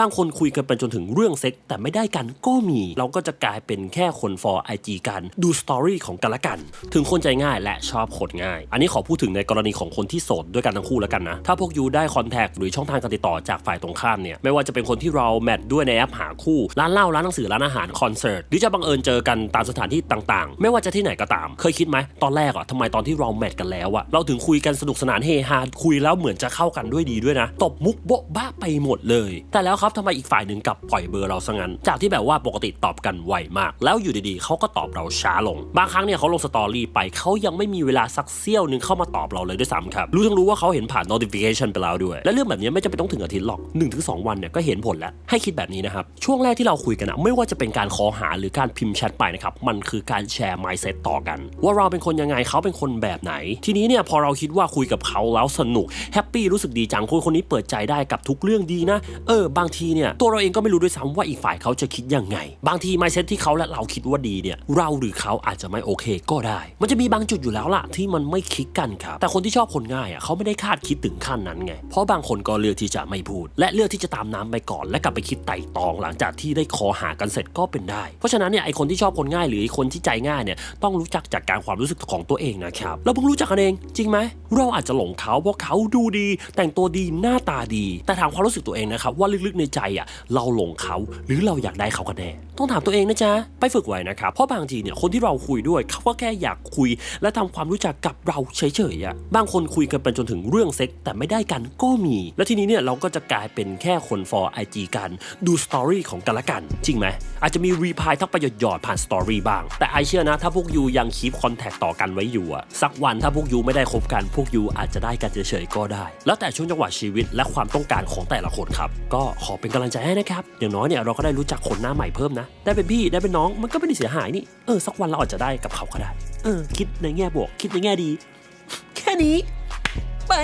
บางคนคุยกันไปจนถึงเรื่องเซ็กแต่ไม่ได้กันก็มี เราก็จะกลายเป็นแค่คน for IG กันดูสตอรี่ของกันละกัน ถึงคนใจง่ายและชอบคตรง่าย อันนี้ขอพูดถึงในกรณีของคนที่โสดด้วยกันทั้งคู่แล้วกันนะ ถ้าพวกยูได้คอนแทคหรือช่องทางการติดต่อจากฝ่ายตรงข้ามเนี่ยไม่ว่าจะเป็นคนที่เราแมทด้วยในแอปหาคู่ร้านเหล้าร้านหนังสือร้านอาหารคอนเสิร์ตหรือจะบังเอิญเจอกันตามสถานที่ต่างๆ ไม่ว่าจะที่ไหนก็ตาม เคยคิดไหมตอนแรกอะทำไมตอนที่เราแมทกันแล้วอะเราถึงคุยกันสนุกสนานเฮฮาคุยแล้วเหมือนจะเข้ากันด้วยดีด้วยนะตบมุกโบ๊ะบ้าไปหมดเลย แต่แล้วครับทำไมอีกฝ่ายหนึ่งกลับปล่อยเบอร์เราซะงั้น จากที่แบบว่าปกติตอบกันไวมาก แล้วอยู่ดีๆเขาก็ตอบเราช้าลง บางครั้งเนี่ยเขาลงสตอรี่ไปเขายังไม่มีเวลาสักเสี้ยวหนึ่งเข้ามาตอบเราเลยด้วยซ้ำครับ รู้ทั้งรู้ว่าเขาเห็นผ่าน notification ไปแล้วด้วย และเรื่องแบบนี้ไม่จำเป็นต้องถึงอาทิตย์หรอก 1-2 วันเนี่ยก็เห็นผลแล้ว ให้คิดแบบนี้นะครับ ช่วงแรกที่เราคุยกันอะไม่ว่าจะเป็นการคอหาหรือการพิมพ์แชทไปนะครับ มันคือการแชร์ mindset ต่อกัน ว่าเราเป็นคนยังไงเขาเป็นคนแบบไหน ทีนี้เนี่ยพอเราคิดว่าคุยกับเขาแล้วสนุกแฮปปี้รู้สึกดีจังคนคนนี้เปิดใจได้กับทุกเรื่องดีนะ เออบางทีเนี่ยตัวเราเองก็ไม่รู้ด้วยซ้ำว่าอีกฝ่ายเขาจะคิดยังไง บางที mindset ที่เขาและเราคิดว่าดีเนี่ยเราหรือเขาอาจจะไม่โอเคก็ได้ มันจะมีบางจุดอยู่แล้วล่ะที่มันไม่คลิกกันครับแต่คนที่ชอบคนง่ายอะเขาไม่ได้คาดคิดถึงขั้นนั้นไง เพราะบางคนก็เลือกที่จะไม่พูด และเลือกที่จะตามน้ำไปก่อน และกลับไปคิดไต่ตองหลังจากที่ได้คอหากันเสร็จก็เป็นได้ เพราะฉะนั้นเนี่ยไอคนที่ชอบคนง่ายหรือไอคนที่ใจง่ายเนี่ยต้องรู้จักจากการความรู้สึกของตัวเองนะครับเราเพิ่งรู้จักกันเองจริงไหมเราอาจจะหลงเขาเพราะเขาดูดี แต่งตัวดีหน้าตาดี แต่ถามความรู้สึกตัวเองนะครับว่าลึกในใจอะเราหลงเขาหรือเราอยากได้เขากันแน่ต้องถามตัวเองนะจ๊ะไปฝึกไว้นะครับเพราะบางทีเนี่ยคนที่เราคุยด้วยเขาก็แค่อยากคุย และทำความรู้จักกับเราเฉยๆอะบางคนคุยกันไปจนถึงเรื่องเซ็กแต่ไม่ได้กันก็มี และทีนี้เนี่ยเราก็จะกลายเป็นแค่คน for IG กันดูสตอรี่ของกันละกัน จริงไหมอาจจะมีรีพายทักประหยอดผ่านสตอรี่บ้าง แต่ไอเชื่อนะ ถ้าพวกยูยังคีปคอนแทคต่อกันไว้อยู่อะสักวันถ้าพวกยูไม่ได้คบกัน พวกยูอาจจะได้กันเฉยๆก็ได้ แล้วแต่ช่วงจังหวะชีวิตและความต้องการของแต่ละคนครับ ก็ขอเป็นกำลังใจให้นะครับ อย่างน้อยเนี่ยเราก็ได้รู้จักคนหน้าใหม่เพิ่มนะ ได้เป็นพี่ได้เป็นน้องมันก็ไม่ได้เสียหายนี่ เออสักวันเราอาจจะได้กับเขาก็ได้ เออ คิดในแง่บวก คิดในแง่ดี แค่นี้ ไป